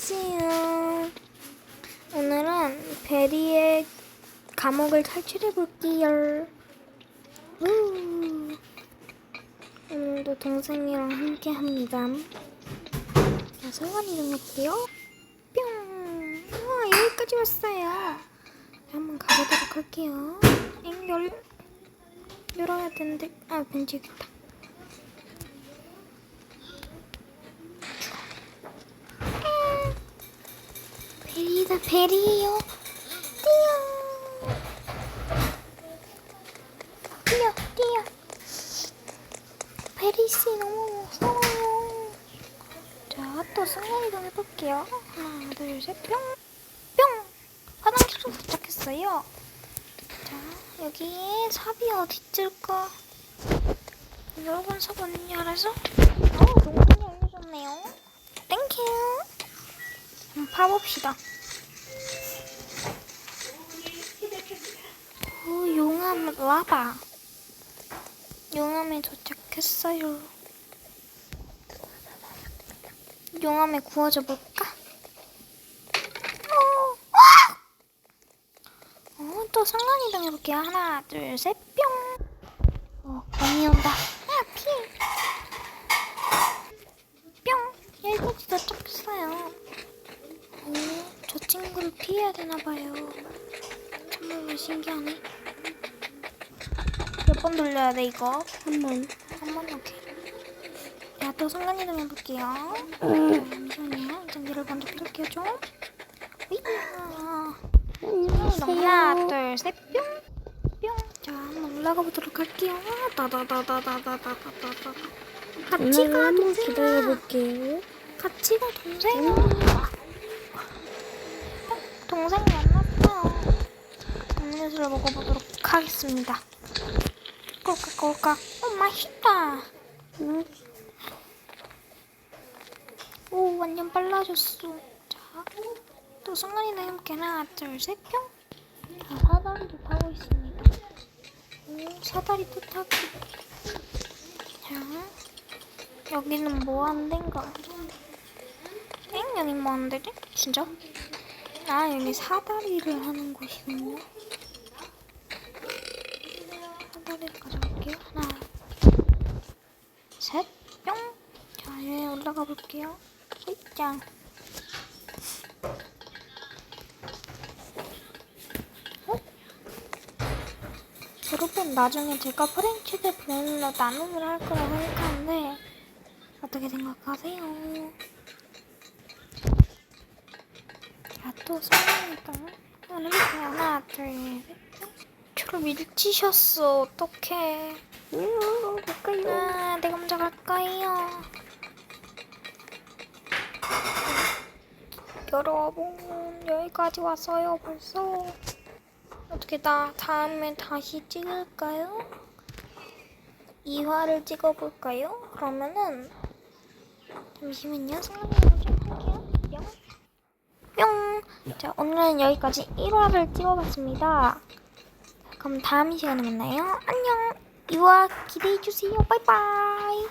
안녕하세요. 오늘은 베리의 감옥을 탈출해 볼게요. 우. 오늘도 동생이랑 함께 합니다. 자, 성관 이동할게요. 뿅. 우와, 여기까지 왔어요. 한번 가보도록 할게요. 엥, 열, 열어야 되는데, 아, 있다. 베리다 베리요. 뛰어. 뛰어 뛰어. 베리씨 너무 무서워요. 자또 순간이동 해볼게요. 하나 둘 셋 뿅 뿅! 화장실로 도착했어요. 자 여기에 삽이 어디 있을까? 여러분 삽 언니 알아서? 어 동생이 알려줬네요. 땡큐. 한번 파봅시다. 오, 용암 라바. 용암에 도착했어요. 용암에 구워져 볼까? 어, 와! 어, 또 상관이동 해볼게요. 하나, 둘, 셋, 뿅. 어, 거미 온다. 아, 피해. 뿅. 여기까지 도착했어요. 오, 저 친구를 피해야 되나 봐요. 정말 신기하네. 몇 번 돌려야 돼 이거? 한 번. 한 번, 오케이. 야, 또 순간 이동 해볼게요. 잠시만요. 일단 얘를 먼저 피할게요 좀. 으이야. 순간이동 하나, 둘, 셋, 뿅. 뿅. 자, 한번 올라가 보도록 할게요. 다다다다다다다다다다. 같이 가, 동생아. 기다려볼게요. 같이 가, 동생아. 동생 만났어요. 음료수를 먹어보도록 하겠습니다. 꼴깍 꼴깍. 어 맛있다. 응? 오 완전 빨라졌어. 자, 또 순간이동 해볼게 하나 둘셋 뿅. 자 사다리도 타고 있습니다. 오 사다리 또 타고. 자 여기는 뭐 하는 데인가? 엥 여기 뭐 하는 데지? 진짜? 아 여기 사다리를 하는 곳이군요. 사다리를 가져갈게요. 하나, 셋, 뿅. 자, 여기 올라가 볼게요. 짱. 어? 여러분 나중에 제가 프렌치드 브랜드로 나눔을 할 거라고 생각하는데 어떻게 생각하세요? 야, 또 성공했다. 하나, 하나, 둘, 셋. 저를 밀치셨어. 어떡해. 응, 갈까요? 아, 내가 먼저 갈까요? 여러분, 여기까지 왔어요, 벌써. 어떻게 나 다음에 다시 찍을까요? 2화를 찍어볼까요? 그러면은, 잠시만요. 생각을 좀 할게요. 뿅. 뿅! 자, 오늘은 여기까지 1화를 찍어봤습니다. 그럼 다음 시간에 만나요. 안녕! 2화 기대해주세요. 바이바이!